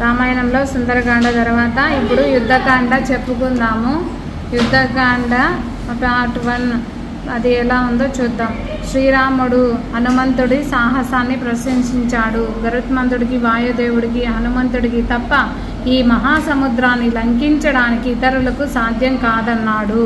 రామాయణంలో సుందరకాండ తర్వాత ఇప్పుడు యుద్ధకాండ చెప్పుకుందాము. యుద్ధకాండ పార్ట్ వన్ అది ఎలా ఉందో చూద్దాం. శ్రీరాముడు హనుమంతుడి సాహసాన్ని ప్రశంసించాడు. గరుత్మంతుడికి వాయుదేవుడికి హనుమంతుడికి తప్ప ఈ మహాసముద్రాన్ని లంకించడానికి ఇతరులకు సాధ్యం కాదన్నాడు.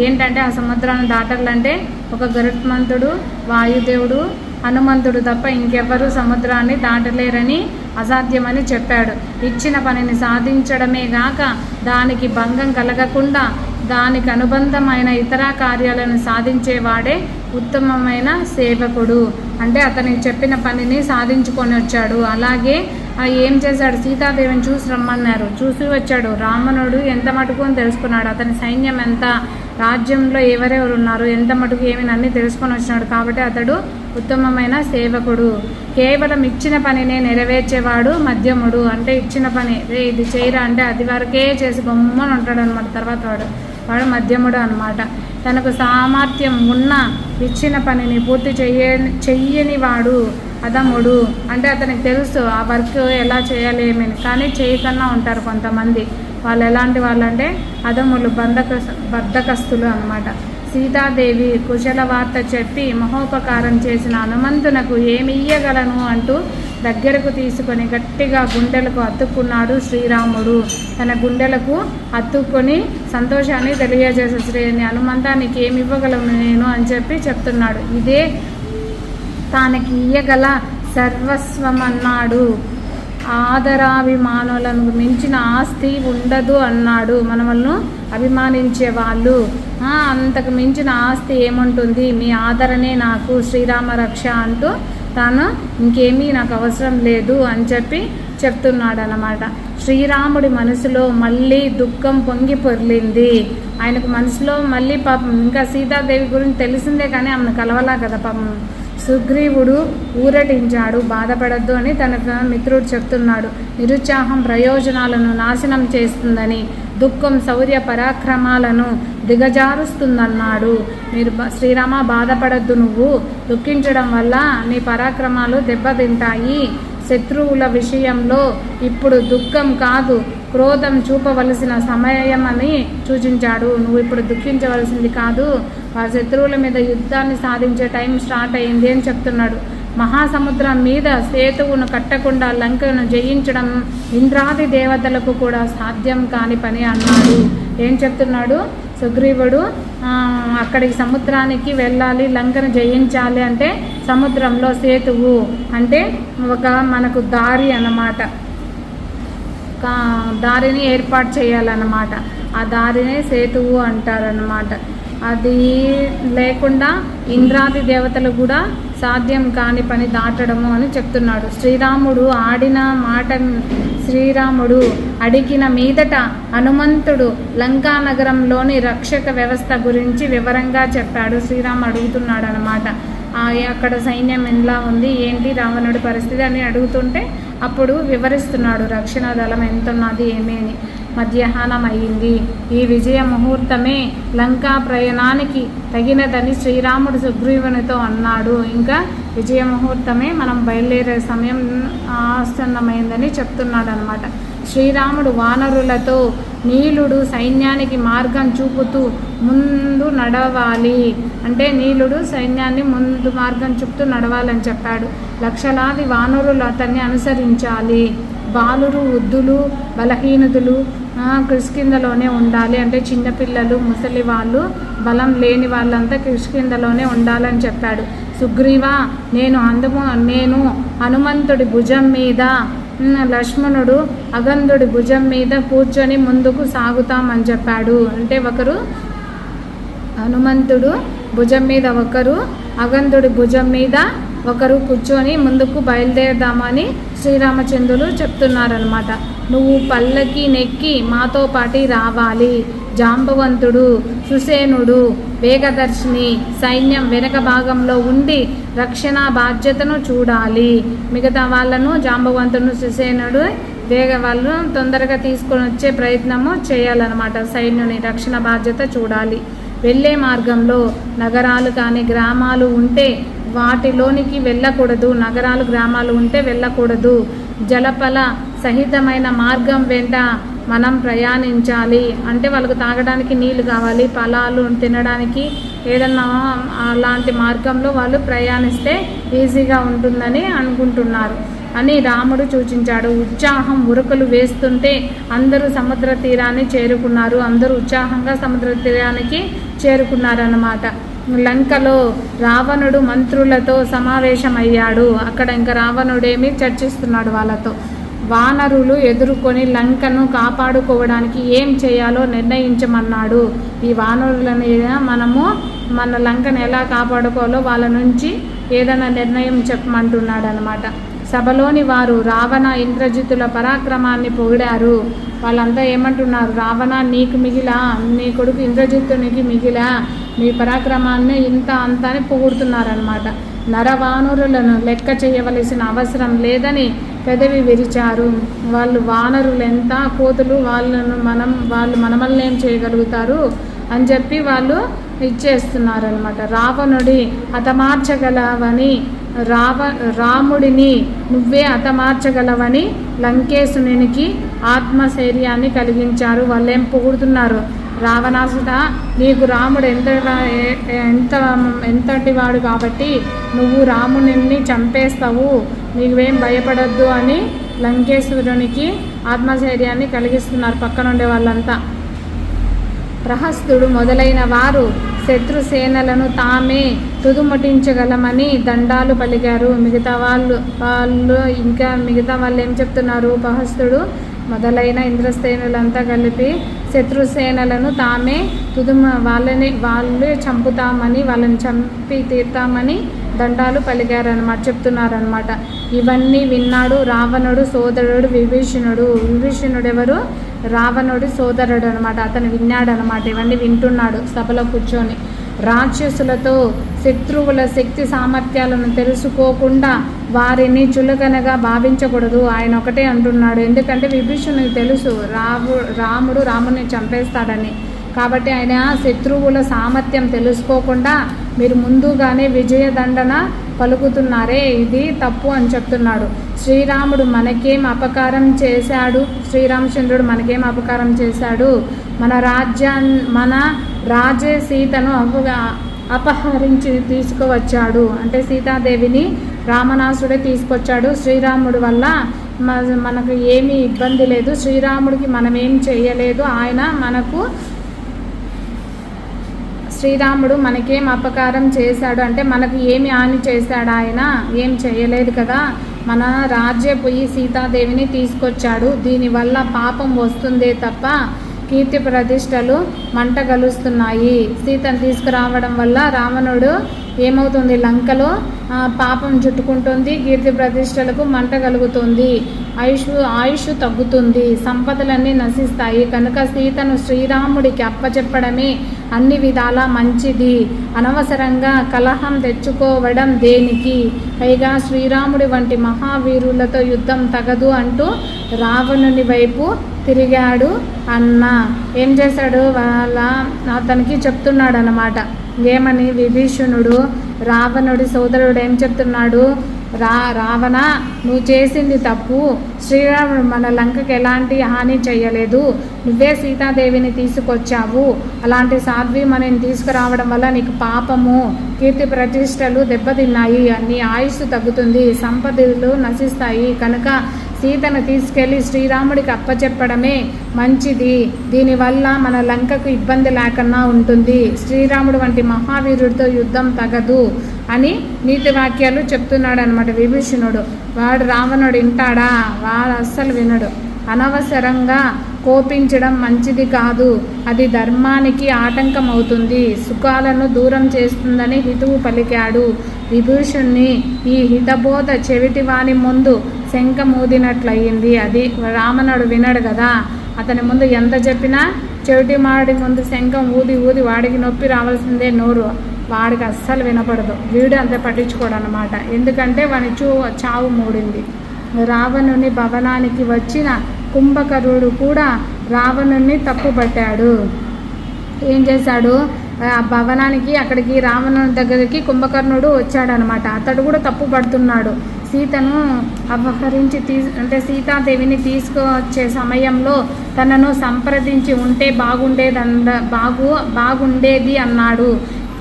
ఏంటంటే ఆ సముద్రాన్ని దాటాలంటే ఒక గరుత్మంతుడు వాయుదేవుడు హనుమంతుడు తప్ప ఇంకెవ్వరూ సముద్రాన్ని దాటలేరని అసాధ్యమని చెప్పాడు. ఇచ్చిన పనిని సాధించడమే గాక దానికి భంగం కలగకుండా దానికి అనుబంధమైన ఇతర కార్యాలను సాధించేవాడే ఉత్తమమైన సేవకుడు. అంటే అతనికి చెప్పిన పనిని సాధించుకొని వచ్చాడు. అలాగే ఏం చేశాడు? సీతాదేవిని చూసి రమ్మన్నారు. చూసి వచ్చాడు. రావణుడు ఎంత మటుకు అని తెలుసుకున్నాడు. అతని సైన్యం ఎంత? రాజ్యంలో ఎవరెవరు ఉన్నారు? ఎంత మటుకు ఏమి అన్ని తెలుసుకొని వచ్చినాడు. కాబట్టి అతడు ఉత్తమమైన సేవకుడు. కేవలం ఇచ్చిన పనినే నెరవేర్చేవాడు మధ్యముడు. అంటే ఇచ్చిన పని. రే ఇది చేయరా? అంటే అది వరకే చేసి గమ్మని ఉంటాడు అనమాట తర్వాత వాడు. వాడు మధ్యముడు అనమాట తనకు సామర్థ్యం ఉన్న ఇచ్చిన పనిని పూర్తి చెయ్య చెయ్యని వాడు అదముడు అంటే అతనికి తెలుసు ఆ వర్క్ ఎలా చేయాలి ఏమని కానీ చేయకన్నా ఉంటారు కొంతమంది. వాళ్ళు ఎలాంటి వాళ్ళు అంటే అదములు బంధక బద్ధకస్తులు అనమాట సీతాదేవి కుశల వార్త చెప్పి మహోపకారం చేసిన హనుమంతునకు ఏమియ్యగలను అంటూ దగ్గరకు తీసుకొని గట్టిగా గుండెలకు అతుక్కున్నాడు శ్రీరాముడు. తన గుండెలకు అతుక్కొని సంతోషాన్ని తెలియజేసే శ్రీ హనుమంతానికి ఏమి ఇవ్వగలను నేను అని చెప్పి చెప్తున్నాడు. ఇదే తానకి ఇయ్యగల సర్వస్వం అన్నాడు ఆదరాభిమానులను మించిన ఆస్తి ఉండదు అన్నాడు మనల్ని అభిమానించే వాళ్ళు. అంతకు మించిన ఆస్తి ఏముంటుంది? మీ ఆదరణే నాకు శ్రీరామ రక్ష అంటూ తాను ఇంకేమీ నాకు అవసరం లేదు అని చెప్పి చెప్తున్నాడు అన్నమాట శ్రీరాముడి మనసులో మళ్ళీ దుఃఖం పొంగి పొర్లింది. ఆయనకు మనసులో మళ్ళీ పాపం. ఇంకా సీతాదేవి గురించి తెలిసిందే కానీ ఆమెను కలవలా కదా పాపం. సుగ్రీవుడు ఊరటించాడు బాధపడద్దు అని తన మిత్రుడు చెప్తున్నాడు. నిరుత్సాహం ప్రయోజనాలను నాశనం చేస్తుందని దుఃఖం శౌర్య పరాక్రమాలను దిగజారుస్తుందన్నాడు. మీరు శ్రీరామ బాధపడద్దు నువ్వు. దుఃఖించడం వల్ల నీ పరాక్రమాలు దెబ్బతింటాయి. శత్రువుల విషయంలో ఇప్పుడు దుఃఖం కాదు. క్రోధం చూపవలసిన సమయం అని సూచించాడు. నువ్వు ఇప్పుడు దుఃఖించవలసింది కాదు. ఆ శత్రువుల మీద యుద్ధాన్ని సాధించే టైం స్టార్ట్ అయింది అని చెప్తున్నాడు. మహాసముద్రం మీద సేతువును కట్టకుండా లంకను జయించడం ఇంద్రాది దేవతలకు కూడా సాధ్యం కాని పని అన్నాడు. ఏం చెప్తున్నాడు? సుగ్రీవుడు అక్కడికి సముద్రానికి వెళ్ళాలి లంకను జయించాలి అంటే సముద్రంలో సేతువు అంటే ఒక మనకు దారి అన్నమాట. ఒక దారిని ఏర్పాటు చేయాలన్నమాట. ఆ దారినే సేతువు అంటారన్నమాట. అది లేకుండా ఇంద్రాది దేవతలు కూడా సాధ్యం కాని పని దాటడము అని చెప్తున్నాడు. శ్రీరాముడు ఆడిన మాట శ్రీరాముడు అడిగిన మీదట హనుమంతుడు లంకా నగరంలోని రక్షక వ్యవస్థ గురించి వివరంగా చెప్పాడు. శ్రీరామ్ అడుగుతున్నాడు అనమాట అక్కడ సైన్యం ఎలా ఉంది? ఏంటి రావణుడి పరిస్థితి అని అడుగుతుంటే అప్పుడు వివరిస్తున్నాడు రక్షణ దళం ఎంత ఏమేమి? ఏమీ అని మధ్యాహ్నం అయింది ఈ విజయ ముహూర్తమే లంకా ప్రయాణానికి తగినదని శ్రీరాముడు సుగ్రీవునితో అన్నాడు. ఇంకా విజయ ముహూర్తమే మనం బయలుదేరే సమయం ఆసన్నమైందని చెప్తున్నాడు అనమాట శ్రీరాముడు వానరులతో నీలుడు సైన్యానికి మార్గం చూపుతూ ముందు నడవాలి. అంటే నీలుడు సైన్యాన్ని ముందు మార్గం చూపుతూ నడవాలని చెప్పాడు. లక్షలాది వానరులు అతన్ని అనుసరించాలి. బాలురు వృద్ధులు బలహీనతులు ఆ, ఉండాలి. అంటే చిన్నపిల్లలు ముసలి వాళ్ళు బలం లేని వాళ్ళంతా కిష్కిందలోనే ఉండాలని చెప్పాడు. సుగ్రీవా నేను అందుము నేను హనుమంతుడి భుజం మీద లక్ష్మణుడు అగంధుడి భుజం మీద కూర్చొని ముందుకు సాగుతామని చెప్పాడు. అంటే ఒకరు హనుమంతుడు భుజం మీద ఒకరు అగంధుడి భుజం మీద ఒకరు కూర్చొని ముందుకు బయలుదేరదామని శ్రీరామచంద్రులు చెప్తున్నారనమాట నువ్వు పల్లకి నెక్కి మాతో పాటి రావాలి. జాంబవంతుడు సుసేనుడు వేగదర్శిని సైన్యం వెనక భాగంలో ఉండి రక్షణ బాధ్యతను చూడాలి. మిగతా వాళ్ళను జాంబవంతుడు సుసేనుడు వేగ వాళ్ళు తొందరగా తీసుకొని వచ్చే ప్రయత్నము చేయాలన్నమాట. సైన్యుని రక్షణ బాధ్యత చూడాలి. వెళ్ళే మార్గంలో నగరాలు కానీ గ్రామాలు ఉంటే వాటిలోనికి వెళ్ళకూడదు. నగరాలు గ్రామాలు ఉంటే వెళ్ళకూడదు. జలపల సహితమైన మార్గం వెంట మనం ప్రయాణించాలి. అంటే వాళ్ళకు తాగడానికి నీళ్ళు కావాలి ఫలాలు తినడానికి ఏదన్నా అలాంటి మార్గంలో వాళ్ళు ప్రయాణిస్తే ఈజీగా ఉంటుందని అనుకుంటున్నారు. అని రాముడు సూచించాడు. ఉత్సాహం ఉరుకులు వేస్తుంటే అందరూ సముద్ర తీరాన్ని చేరుకున్నారు. అందరూ ఉత్సాహంగా సముద్ర తీరానికి చేరుకున్నారన్నమాట. లంకలో రావణుడు మంత్రులతో సమావేశమయ్యాడు. అక్కడ ఇంకా రావణుడేమి చర్చిస్తున్నాడు వాళ్ళతో. వానరులు ఎదుర్కొని లంకను కాపాడుకోవడానికి ఏం చేయాలో నిర్ణయించమన్నాడు. ఈ వానరులని మనము మన లంకను ఎలా కాపాడుకోవాలో వాళ్ళ నుంచి ఏదైనా నిర్ణయం చెప్పమంటున్నాడు అనమాట సభలోని వారు రావణ ఇంద్రజితుల పరాక్రమాన్ని పొగిడారు. వాళ్ళంతా ఏమంటున్నారు? రావణ నీకు మిగిలా నీ కొడుకు ఇంద్రజిత్తునికి మిగిలా మీ పరాక్రమాన్ని ఇంత అంత అని పొగుడుతున్నారనమాట నరవానరులను లెక్క చేయవలసిన అవసరం లేదని పెదవి విరిచారు. వాళ్ళు వానరులు ఎంత కోతులు వాళ్ళను మనం వాళ్ళు మనమల్ని ఏం చేయగలుగుతారు అని చెప్పి వాళ్ళు ఇచ్చేస్తున్నారనమాట రావణుడి హతమార్చగలవని రావ రాముడిని నువ్వే హతమార్చగలవని లంకేశునికి ఆత్మశైర్యాన్ని కలిగించారు. వాళ్ళేం పొగుడుతున్నారు? రావణాసుడ నీకు రాముడు ఎంత ఎంత ఎంతటి వాడు కాబట్టి నువ్వు రాముని చంపేస్తావు. నీవేం భయపడద్దు అని లంకేశ్వరునికి ఆత్మశైర్యాన్ని కలిగిస్తున్నారు పక్కనుండే వాళ్ళంతా. ప్రహస్తుడు మొదలైన వారు శత్రు సేనలను తామే తుదుముటించగలమని దండాలు పలికారు. మిగతా వాళ్ళు వాళ్ళు ఇంకా మిగతా వాళ్ళు ఏం చెప్తున్నారు? ప్రహస్తుడు మొదలైన ఇంద్రసేనులంతా కలిపి శత్రుసేనలను తామే తుదుమ వాళ్ళని వాళ్ళే చంపుతామని వాళ్ళని చంపి తీర్తామని దండాలు పలికారనమాట చెప్తున్నారనమాట ఇవన్నీ విన్నాడు రావణుడు సోదరుడు విభీషణుడు. విభీషణుడు ఎవరు రావణుడి సోదరుడు అనమాట అతను విన్నాడనమాట ఇవన్నీ వింటున్నాడు సభలో కూర్చొని. రాక్షసులతో శత్రువుల శక్తి సామర్థ్యాలను తెలుసుకోకుండా వారిని చులకనగా భావించకూడదు. ఆయన ఒకటే అంటున్నాడు. ఎందుకంటే విభీషణునికి తెలుసు రావు రాముడు రాముని చంపేస్తాడని. కాబట్టి ఆయన శత్రువుల సామర్థ్యం తెలుసుకోకుండా మీరు ముందుగానే విజయదండన పలుకుతున్నారే ఇది తప్పు అని చెప్తున్నాడు. శ్రీరాముడు మనకేం అపకారం చేశాడు? శ్రీరామచంద్రుడు మనకేం అపకారం చేశాడు? మన రాజ్యా మన రాజే సీతను అప్పుగా అపహరించి తీసుకువచ్చాడు. అంటే సీతాదేవిని రామనాసుడే తీసుకొచ్చాడు. శ్రీరాముడు వల్ల మనకు ఏమీ ఇబ్బంది లేదు. శ్రీరాముడికి మనం ఏం చేయలేదు. ఆయన మనకు శ్రీరాముడు మనకేం అపకారం చేశాడు. అంటే మనకు ఏమి హాని చేశాడు ఆయన? ఏం చేయలేదు కదా? మన రాజ్య పోయి సీతాదేవిని తీసుకొచ్చాడు. దీనివల్ల పాపం వస్తుందే తప్ప కీర్తి ప్రతిష్టలు మంట గలుస్తున్నాయి. సీతను తీసుకురావడం వల్ల రావణుడు ఏమవుతుంది? లంకలో పాపం చుట్టుకుంటుంది కీర్తి ప్రతిష్టలకు మంట కలుగుతుంది ఆయుష్ ఆయుష్ తగ్గుతుంది సంపదలన్నీ నశిస్తాయి. కనుక సీతను శ్రీరాముడికి అప్పచెప్పడమే అన్ని విధాలా మంచిది. అనవసరంగా కలహం తెచ్చుకోవడం దేనికి? పైగా శ్రీరాముడి వంటి మహావీరులతో యుద్ధం తగదు అంటూ రావణుని వైపు తిరిగాడు అన్న. ఏం చేశాడు? వాళ్ళ అతనికి చెప్తున్నాడు అన్నమాట ఏమని విభీషణుడు? రావణుడి సోదరుడు ఏం చెప్తున్నాడు? రా రావణ నువ్వు చేసింది తప్పు. శ్రీరాముడు మన లంకకి ఎలాంటి హాని చేయలేదు. నువ్వే సీతాదేవిని తీసుకొచ్చావు. అలాంటి సాధ్వి మనని తీసుకురావడం వల్ల నీకు పాపము. కీర్తి ప్రతిష్టలు దెబ్బతిన్నాయి. అన్ని ఆయుస్సు తగ్గుతుంది. సంపదలు నశిస్తాయి. కనుక సీతను తీసుకెళ్ళి శ్రీరాముడికి అప్పచెప్పడమే మంచిది. దీనివల్ల మన లంకకు ఇబ్బంది లేకుండా ఉంటుంది. శ్రీరాముడు వంటి మహావీరుడితో యుద్ధం తగదు అని నీతి వాక్యాలు చెప్తున్నాడు అనమాట విభీషణుడు. వాడు రావణుడు వింటాడా? వాడు అస్సలు వినడు. అనవసరంగా కోపించడం మంచిది కాదు. అది ధర్మానికి ఆటంకం అవుతుంది సుఖాలను దూరం చేస్తుందని హితువు పలికాడు. విభూషణ్ణి ఈ హితబోధ చెవిటివాని ముందు శంఖ మూదినట్లయింది. అది రామనుడు వినడు కదా. అతని ముందు ఎంత చెప్పినా చెవిటి మాడి ముందు శంఖం ఊది ఊది వాడికి నొప్పి రావాల్సిందే నోరు. వాడికి అస్సలు వినపడదు. వీడు అంత పట్టించుకోడు అనమాట ఎందుకంటే వాని చూ చావు మూడింది. రావణుని భవనానికి వచ్చిన కుంభకరుడు కూడా రావణుని తప్పుపట్టాడు. ఏం చేశాడు? ఆ భవనానికి అక్కడికి రావణుని దగ్గరికి కుంభకర్ణుడు వచ్చాడనమాట అతడు కూడా తప్పు పడుతున్నాడు సీతను అపహరించి తీ అంటే సీతాదేవిని తీసుకువచ్చే సమయంలో తనను సంప్రదించి ఉంటే బాగుండేదంద బాగు బాగుండేది అన్నాడు.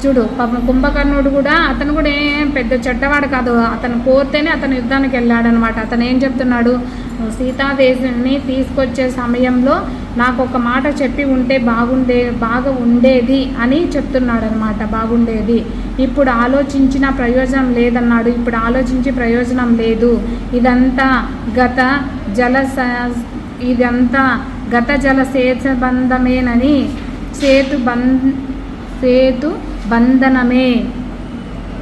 చూడు పాపం కుంభకర్ణుడు కూడా అతను కూడా ఏం పెద్ద చెడ్డవాడు కాదు. అతను కోరితేనే అతను యుద్ధానికి వెళ్ళాడనమాట. అతను ఏం చెప్తున్నాడు? సీతాదేశిని తీసుకొచ్చే సమయంలో నాకు ఒక మాట చెప్పి ఉంటే బాగుండే బాగా ఉండేది అని చెప్తున్నాడు అనమాట బాగుండేది. ఇప్పుడు ఆలోచించిన ప్రయోజనం లేదన్నాడు. ఇప్పుడు ఆలోచించి ప్రయోజనం లేదు. ఇదంతా గత జల ఇదంతా గత జల సేతుబంధమేనని సేతు బంధ్ సేతు బంధనమే.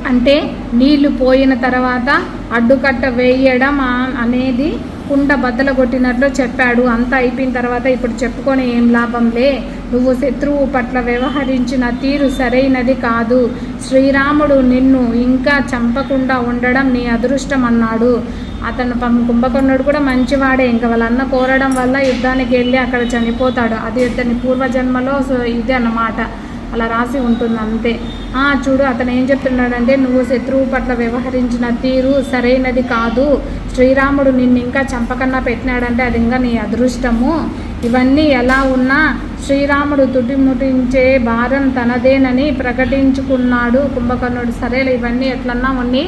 అంటే నీళ్ళు పోయిన తర్వాత అడ్డుకట్ట వేయడం అనేది కుండ బద్దలగొట్టినట్లు చెప్పాడు. అంతా అయిపోయిన తర్వాత ఇప్పుడు చెప్పుకొని ఏం లాభంలే నువ్వు శత్రువు పట్ల వ్యవహరించిన తీరు సరైనది కాదు. శ్రీరాముడు నిన్ను ఇంకా చంపకుండా ఉండడం నీ అదృష్టం అన్నాడు. అతను పం- కుంభకర్ణుడు కూడా మంచివాడే. ఇంకా వాళ్ళ అన్న కోరడం వల్ల యుద్ధానికి వెళ్ళి అక్కడ చనిపోతాడు. అది అతని పూర్వజన్మలో సో ఇదే అన్నమాట అలా రాసి ఉంటుంది అంతే ఆ చూడు అతను ఏం చెప్తున్నాడంటే నువ్వు శత్రువు పట్ల వ్యవహరించిన తీరు సరైనది కాదు. శ్రీరాముడు నిన్ను ఇంకా చంపకన్నా పెట్టినాడంటే అది ఇంకా నీ అదృష్టము. ఇవన్నీ ఎలా ఉన్నా శ్రీరాముడు తుటిముటించే భారం తనదేనని ప్రకటించుకున్నాడు కుంభకర్ణుడు. సరేలే ఇవన్నీ ఎట్లన్నా ఉన్ని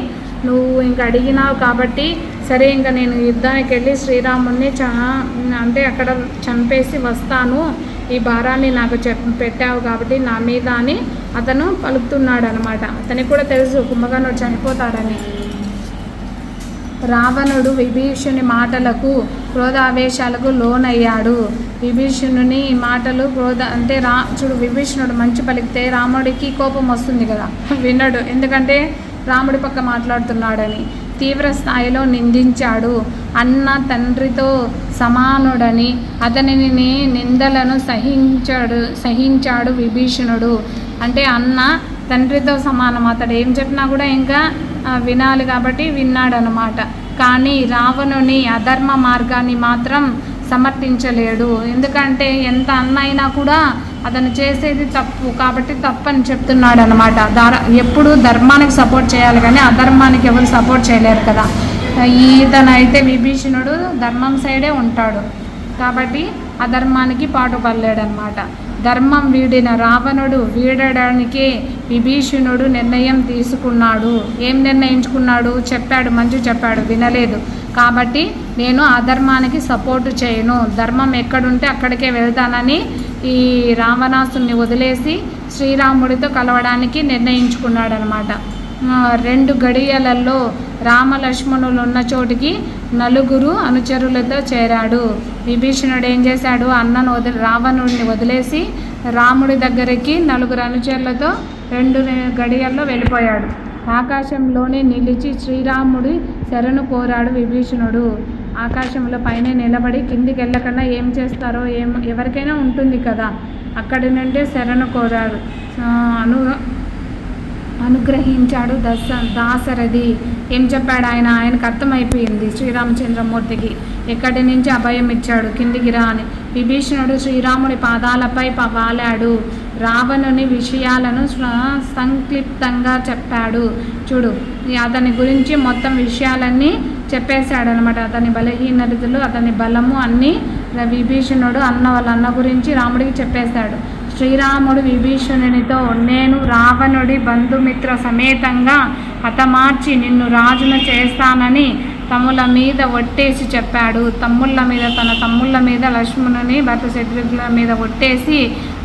నువ్వు ఇంక అడిగినావు కాబట్టి సరే ఇంకా నేను యుద్ధానికి వెళ్ళి శ్రీరాముడిని చ అంటే అక్కడ చంపేసి వస్తాను. ఈ భారాన్ని నాకు చెప్ పెట్టావు కాబట్టి నా మీద అని అతను పలుకుతున్నాడు అనమాట అతనికి కూడా తెలుసు కుంభకర్ణుడు చనిపోతాడని. రావణుడు విభీషుని మాటలకు క్రోధావేశాలకు లోనయ్యాడు. విభీషణుని మాటలు క్రోధ అంటే రా చూడు విభీషణుడు మంచి పలికితే రాముడికి కోపం వస్తుంది కదా. వినడు. ఎందుకంటే రాముడి పక్క మాట్లాడుతున్నాడని. తీవ్ర స్థాయిలో నిందించాడు. అన్న తండ్రితో సమానుడని అతనిని నిందలను సహించాడు సహించాడు విభీషణుడు. అంటే అన్న తండ్రితో సమానం అతడు ఏం చెప్పినా కూడా ఇంకా వినాలి కాబట్టి విన్నాడనమాట. కానీ రావణుని అధర్మ మార్గాన్ని మాత్రం సమర్థించలేడు. ఎందుకంటే ఎంత అన్న అయినా కూడా అతను చేసేది తప్పు కాబట్టి తప్పు అని చెప్తున్నాడు అనమాట దార ఎప్పుడు ధర్మానికి సపోర్ట్ చేయాలి కానీ అధర్మానికి ఎవరు సపోర్ట్ చేయలేరు కదా. ఈతనైతే విభీషణుడు ధర్మం సైడే ఉంటాడు. కాబట్టి అధర్మానికి పాటుపడలేడనమాట ధర్మం వీడిన రావణుడు వీడడానికే విభీషణుడు నిర్ణయం తీసుకున్నాడు. ఏం నిర్ణయించుకున్నాడు? చెప్పాడు మంచి చెప్పాడు వినలేదు. కాబట్టి నేను అధర్మానికి సపోర్టు చేయను. ధర్మం ఎక్కడుంటే అక్కడికే వెళ్తానని ఈ రావణాసుని వదిలేసి శ్రీరాముడితో కలవడానికి నిర్ణయించుకున్నాడనమాట. రెండు గడియలలో రామలక్ష్మణులు ఉన్న చోటికి నలుగురు అనుచరులతో చేరాడు. విభీషణుడు ఏం చేశాడు? అన్నను వదిలి రావణుడిని వదిలేసి రాముడి దగ్గరికి నలుగురు అనుచరులతో రెండు గడియల్లో వెళ్ళిపోయాడు. ఆకాశంలోనే నిలిచి శ్రీరాముడి శరణు కోరాడు విభీషణుడు. ఆకాశంలో పైన నిలబడి కిందికి వెళ్ళకుండా ఏం చేస్తారో ఏం ఎవరికైనా ఉంటుంది కదా అక్కడి నుండి శరణు కోరాడు. అను అనుగ్రహించాడు దశ దాసరథి ఏం చెప్పాడు ఆయన? ఆయనకు అర్థమైపోయింది శ్రీరామచంద్రమూర్తికి. ఎక్కడి నుంచి అభయం ఇచ్చాడు? కిందికి రా అని. విభీషణుడు శ్రీరాముడి పాదాలపై ప- వాలాడు. రావణుని విషయాలను సంక్లిప్తంగా చెప్పాడు. చూడు అతని గురించి మొత్తం విషయాలన్నీ చెప్పేశాడు అనమాట అతని బలహీనతలు అతని బలము అన్నీ విభీషణుడు అన్న వాళ్ళ అన్న గురించి రాముడికి చెప్పేశాడు. శ్రీరాముడు విభీషణునితో నేను రావణుడి బంధుమిత్ర సమేతంగా హతమార్చి నిన్ను రాజును చేస్తానని తమ్ముల మీద ఒట్టేసి చెప్పాడు. తమ్ముళ్ళ మీద తన తమ్ముళ్ళ మీద లక్ష్మణుని భర్త శత్రుఘ్నుల మీద ఒట్టేసి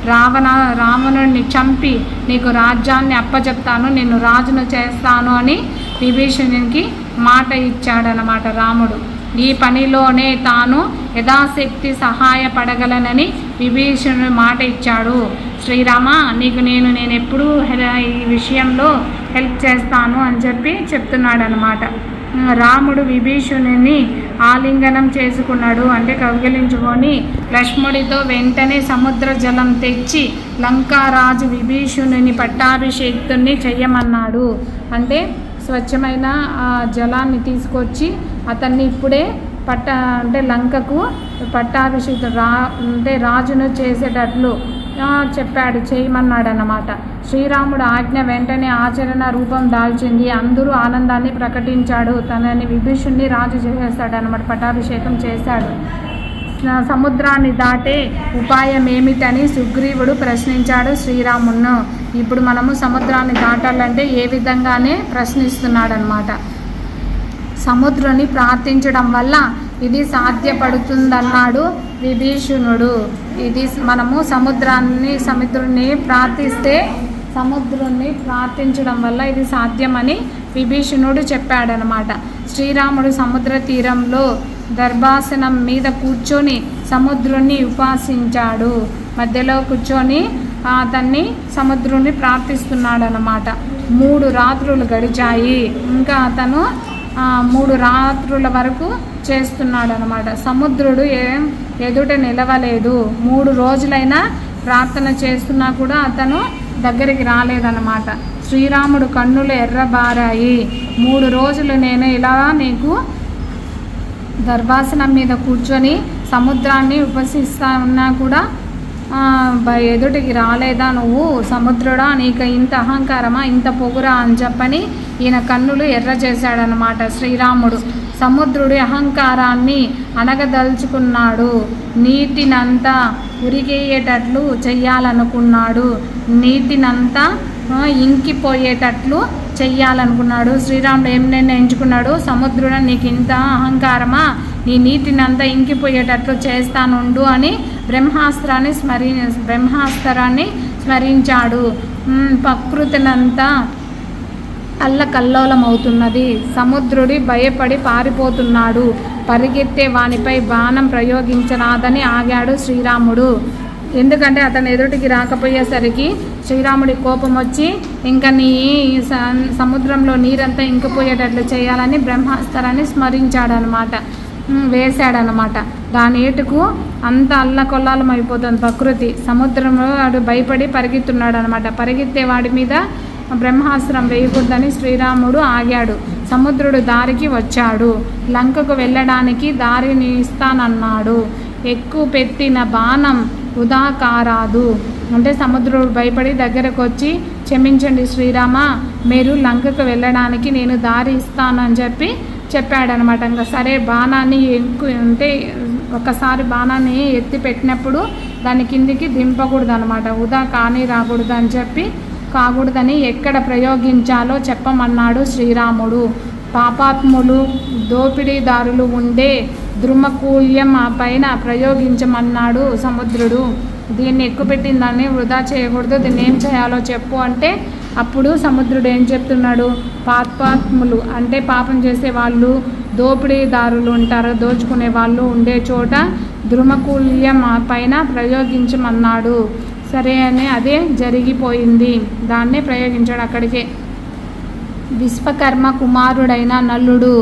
రావణ రావణుడిని చంపి నీకు రాజ్యాన్ని అప్పచెప్తాను నిన్ను రాజును చేస్తాను అని విభీషణునికి మాట ఇచ్చాడనమాట రాముడు. ఈ పనిలోనే తాను యథాశక్తి సహాయపడగలనని విభీషణుడు మాట ఇచ్చాడు. శ్రీరామ నీకు నేను నేను ఎప్పుడూ హె- ఈ విషయంలో హెల్ప్ చేస్తాను అని చెప్పి చెప్తున్నాడు అనమాట రాముడు విభీషణుని ఆలింగనం చేసుకున్నాడు. అంటే కౌగిలించుకొని లక్ష్ముడితో వెంటనే సముద్ర జలం తెచ్చి లంకారాజు విభీషణుని పట్టాభిషేక్తుని చెయ్యమన్నాడు. అంటే స్వచ్ఛమైన ఆ జలాన్ని తీసుకొచ్చి అతన్ని ఇప్పుడే పట్ట అంటే లంకకు పట్టాభిషేకం రా అంటే రాజును చేసేటట్లు చెప్పాడు చేయమన్నాడు అన్నమాట శ్రీరాముడు ఆజ్ఞ వెంటనే ఆచరణ రూపం దాల్చింది. అందరూ ఆనందాన్ని ప్రకటించాడు. తనని విభీషుణ్ణి రాజు చేసేస్తాడు అనమాట పట్టాభిషేకం చేశాడు. సముద్రాన్ని దాటే ఉపాయం ఏమిటని సుగ్రీవుడు ప్రశ్నించాడు శ్రీరామును ఇప్పుడు మనము సముద్రాన్ని దాటాలంటే ఏ విధంగానే ప్రశ్నిస్తున్నాడనమాట సముద్రుని ప్రార్థించడం వల్ల ఇది సాధ్యపడుతుందన్నాడు విభీషణుడు. ఇది మనము సముద్రాన్ని సముద్రుని ప్రార్థిస్తే సముద్రుణ్ణి ప్రార్థించడం వల్ల ఇది సాధ్యమని విభీషణుడు చెప్పాడనమాట శ్రీరాముడు సముద్ర తీరంలో దర్భాసనం మీద కూర్చొని సముద్రుణ్ణి ఉపాసించాడు. మధ్యలో కూర్చొని అతన్ని సముద్రుణ్ణి ప్రార్థిస్తున్నాడు అనమాట మూడు రాత్రులు గడిచాయి. ఇంకా అతను మూడు రాత్రుల వరకు చేస్తున్నాడు అనమాట సముద్రుడు ఏ ఎదుట నిలవలేదు. మూడు రోజులైనా ప్రార్థన చేస్తున్నా కూడా అతను దగ్గరికి రాలేదన్నమాట. శ్రీరాముడు కన్నులు ఎర్రబారాయి. మూడు రోజులు నేను ఇలా నీకు దర్వాసనం మీద కూర్చొని సముద్రాన్ని ఉపసిస్తా ఉన్నా కూడా ఎదుటికి రాలేదా నువ్వు? సముద్రుడా నీకు ఇంత అహంకారమా ఇంత పొగురా అని చెప్పని ఈయన కన్నులు ఎర్ర చేశాడనమాట శ్రీరాముడు. సముద్రుడి అహంకారాన్ని అణగదలుచుకున్నాడు. నీటినంతా ఉరిగేయేటట్లు చెయ్యాలనుకున్నాడు. నీటినంతా ఇంకిపోయేటట్లు చెయ్యాలనుకున్నాడు. శ్రీరాముడు ఏం నిర్ణయించుకున్నాడు? సముద్రుడు నీకు ఇంత అహంకారమా? నీ నీటినంతా ఇంకిపోయేటట్లు చేస్తానుండు అని బ్రహ్మాస్త్రాన్ని స్మరి బ్రహ్మాస్త్రాన్ని స్మరించాడు. ప్రకృతినంతా అల్లకల్లోలమవుతున్నది. సముద్రుడి భయపడి పారిపోతున్నాడు. పరిగెత్తే వానిపై బాణం ప్రయోగించరాదని ఆగాడు శ్రీరాముడు. ఎందుకంటే అతను ఎదుటికి రాకపోయేసరికి శ్రీరాముడి కోపం వచ్చి ఇంకా నీ స- సముద్రంలో నీరంతా ఇంకిపోయేటట్లు చేయాలని బ్రహ్మాస్త్రాన్ని స్మరించాడనమాట. వేశాడనమాట. దాని ఏటుకు అంత అల్లకొల్లాలం అయిపోతుంది ప్రకృతి. సముద్రంలో వాడు భయపడి పరిగెత్తున్నాడు అనమాట పరిగెత్తే వాడి మీద బ్రహ్మాస్త్రం వేయకూడదని శ్రీరాముడు ఆగాడు. సముద్రుడు దారికి వచ్చాడు. లంకకు వెళ్ళడానికి దారిని ఇస్తానన్నాడు. ఎక్కువ పెట్టిన బాణం ఉదాకారాదు అంటే సముద్రుడు భయపడి దగ్గరకు వచ్చి క్షమించండి శ్రీరామ మీరు లంకకు వెళ్ళడానికి నేను దారి ఇస్తాను అని చెప్పి చెప్పాడనమాట. ఇంకా సరే బాణాన్ని ఎక్కు అంటే ఒకసారి బాణాన్ని ఎత్తి పెట్టినప్పుడు దాని కిందికి దింపకూడదు అనమాట ఉదా కానీ రాకూడదు అని చెప్పి కాకూడదని ఎక్కడ ప్రయోగించాలో చెప్పమన్నాడు శ్రీరాముడు. పాపాత్ములు దోపిడీదారులు ఉండే ద్రుమకూల్యం ఆ పైన ప్రయోగించమన్నాడు సముద్రుడు. దీన్ని ఎక్కుపెట్టిన దాన్ని వృధా చేయకూడదు దీన్ని ఏం చేయాలో చెప్పు అంటే అప్పుడు సముద్రుడు ఏం చెప్తున్నాడు? పాపాత్ములు అంటే పాపం చేసే వాళ్ళు దోపిడీదారులు ఉంటారు దోచుకునే వాళ్ళు ఉండే చోట ద్రుమకూల్యం ఆ పైన ప్రయోగించమన్నాడు. సరే అని అదే జరిగిపోయింది. దాన్నే ప్రయోగించాడు అక్కడికే. విశ్వకర్మ కుమారుడైన నల్లుడు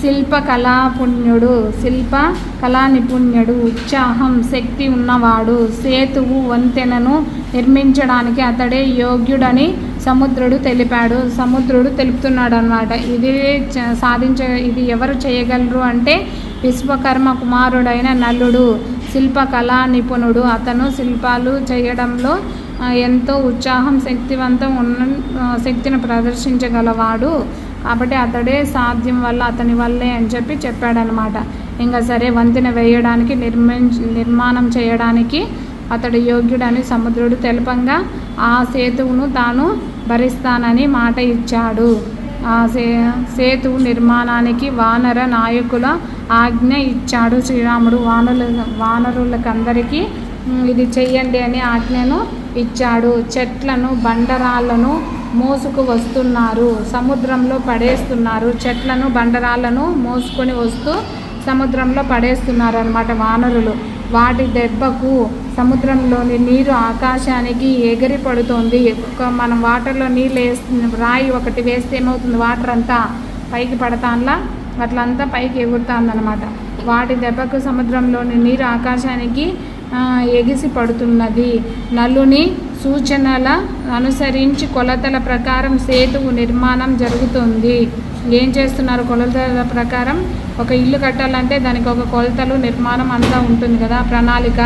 శిల్ప కళాపుణ్యుడు శిల్ప కళా నిపుణ్యుడు ఉత్సాహం శక్తి ఉన్నవాడు సేతువు వంతెనను నిర్మించడానికి అతడే యోగ్యుడని సముద్రుడు తెలిపాడు. సముద్రుడు తెలుపుతున్నాడు అనమాట ఇది చ- సాధించ ఇది ఎవరు చేయగలరు అంటే విశ్వకర్మ కుమారుడైన నల్లుడు శిల్ప కళా నిపుణుడు అతను శిల్పాలు చేయడంలో ఎంతో ఉత్సాహం శక్తివంతం ఉన్న శక్తిని ప్రదర్శించగలవాడు. కాబట్టి అతడే సాధ్యం వల్ల అతని వల్లే అని చెప్పి చెప్పాడనమాట ఇంకా సరే వంతెన వేయడానికి నిర్మించి నిర్మాణం చేయడానికి అతడు యోగ్యుడని సముద్రుడు తెలపంగా ఆ సేతువును తాను భరిస్తానని మాట ఇచ్చాడు. ఆ సే సేతు నిర్మాణానికి వానర నాయకుల ఆజ్ఞ ఇచ్చాడు శ్రీరాముడు. వానరు వానరులకందరికీ ఇది చెయ్యండి అని ఆజ్ఞను ఇచ్చాడు. చెట్లను బండరాళ్ళను మోసుకు వస్తున్నారు. సముద్రంలో పడేస్తున్నారు. చెట్లను బండరాళ్ళను మోసుకొని వస్తూ సముద్రంలో పడేస్తున్నారు అనమాట వానరులు. వాటి దెబ్బకు సముద్రంలోని నీరు ఆకాశానికి ఎగిరి పడుతోంది. ఒక మనం వాటర్లో నీళ్ళు వేస్తుంది రాయి ఒకటి వేస్తే ఏమవుతుంది? వాటర్ అంతా పైకి పడతాన్లా అట్లంతా పైకి ఎగురుతాందనమాట వాటి దెబ్బకు సముద్రంలోని నీరు ఆకాశానికి ఎగిసి పడుతున్నది. నలుని సూచనల అనుసరించి కొలతల ప్రకారం సేతువు నిర్మాణం జరుగుతుంది. ఏం చేస్తున్నారు కొలతల ప్రకారం? ఒక ఇల్లు కట్టాలంటే దానికి ఒక కొలతలు నిర్మాణం అంతా ఉంటుంది కదా ప్రణాళిక.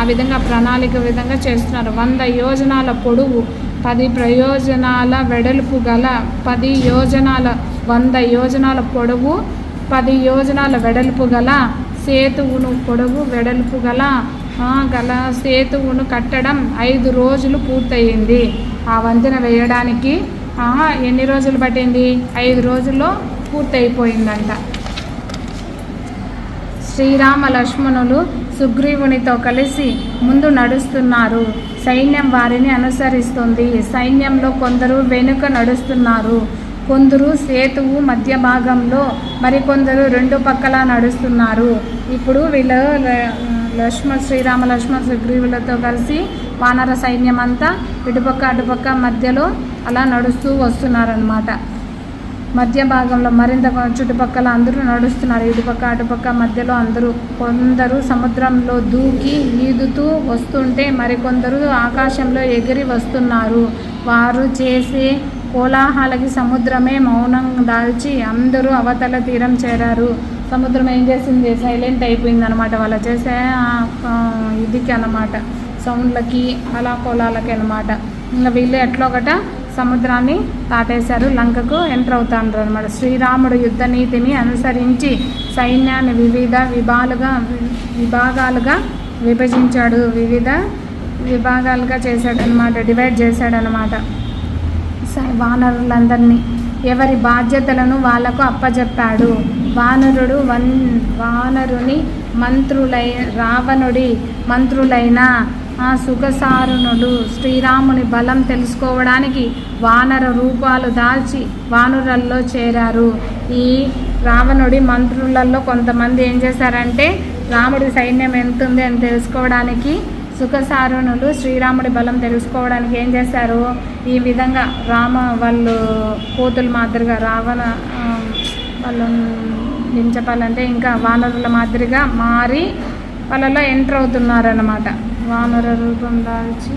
ఆ విధంగా ప్రణాళిక విధంగా చేస్తున్నారు. వంద యోజనాల పొడవు పది ప్రయోజనాల వెడల్పు గల పది యోజనాల వంద యోజనాల పొడవు పది యోజనాల వెడల్పు గల సేతువును పొడవు వెడల్పు గల గల సేతువును కట్టడం ఐదు రోజులు పూర్తయింది. ఆ వంతెన వేయడానికి ఆహా, ఎన్ని రోజులు పట్టింది? ఐదు రోజుల్లో పూర్తయిపోయిందంట. శ్రీరామ లక్ష్మణులు సుగ్రీవునితో కలిసి ముందు నడుస్తున్నారు. సైన్యం వారిని అనుసరిస్తుంది. సైన్యంలో కొందరు వెనుక నడుస్తున్నారు. కొందరు సేతువు మధ్య భాగంలో మరికొందరు రెండు పక్కల నడుస్తున్నారు. ఇప్పుడు వీళ్ళు లక్ష్మణ శ్రీరామ లక్ష్మణ సుగ్రీవులతో కలిసి వానర సైన్యం అంతా ఇటుపక్క అటుపక్క మధ్యలో అలా నడుస్తూ వస్తున్నారనమాట మధ్య భాగంలో మరింత చుట్టుపక్కల అందరూ నడుస్తున్నారు. ఇటుపక్క అటుపక్క మధ్యలో అందరూ కొందరు సముద్రంలో దూకి ఈదుతూ వస్తుంటే మరికొందరు ఆకాశంలో ఎగిరి వస్తున్నారు. వారు చేసే కోలాహలకి సముద్రమే మౌనం దాల్చి అందరూ అవతల తీరం చేరారు. సముద్రం ఏం చేసింది? సైలెంట్ అయిపోయింది అనమాట వాళ్ళు చేసే ఆ, ఇదికి అనమాట సౌండ్లకి అలా కోలాలకి అనమాట ఇంకా వీళ్ళు ఎట్లొకట ఒకట సముద్రాన్ని దాటేశారు. లంకకు ఎంటర్ అవుతాండ్రు అనమాట శ్రీరాముడు యుద్ధ నీతిని అనుసరించి సైన్యాన్ని వివిధ విభాలుగా విభాగాలుగా విభజించాడు. వివిధ విభాగాలుగా చేశాడనమాట డివైడ్ చేశాడనమాట వానరులందరినీ. ఎవరి బాధ్యతలను వాళ్ళకు అప్పజెప్పాడు. వానరుడు వన్ వానరుని మంత్రులై రావణుడి మంత్రులైన ఆ సుఖసారుణుడు శ్రీరాముని బలం తెలుసుకోవడానికి వానర రూపాలు దాల్చి వానరుల్లో చేరారు. ఈ రావణుడి మంత్రులలో కొంతమంది ఏం చేశారంటే రాముడి సైన్యం ఎంత ఉంది అని తెలుసుకోవడానికి సుఖసారుణులు శ్రీరాముడి బలం తెలుసుకోవడానికి ఏం చేశారు? ఈ విధంగా రామ వాళ్ళు కోతుల మాదిరిగా రావణ వాళ్ళు ఏం చెప్పాలంటే ఇంకా వానరుల మాదిరిగా మారి వాళ్ళలో ఎంటర్ అవుతున్నారన్నమాట. వానర రూపం దాల్చి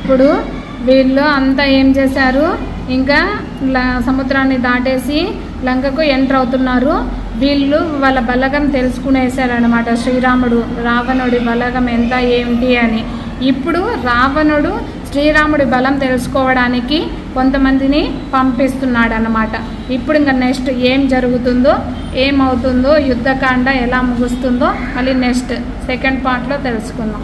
ఇప్పుడు వీళ్ళు అంతా ఏం చేశారు? ఇంకా ల- సముద్రాన్ని దాటేసి లంకకు ఎంటర్ అవుతున్నారు. వీళ్ళు వాళ్ళ బలగం తెలుసుకునేసారనమాట శ్రీరాముడు రావణుడి బలగం ఎంత ఏంటి అని. ఇప్పుడు రావణుడు శ్రీరాముడి బలం తెలుసుకోవడానికి కొంతమందిని పంపిస్తున్నాడు అనమాట ఇప్పుడు ఇంకా నెక్స్ట్ ఏం జరుగుతుందో ఏమవుతుందో యుద్ధకాండ ఎలా ముగుస్తుందో మళ్ళీ నెక్స్ట్ సెకండ్ పార్ట్లో తెలుసుకుందాం.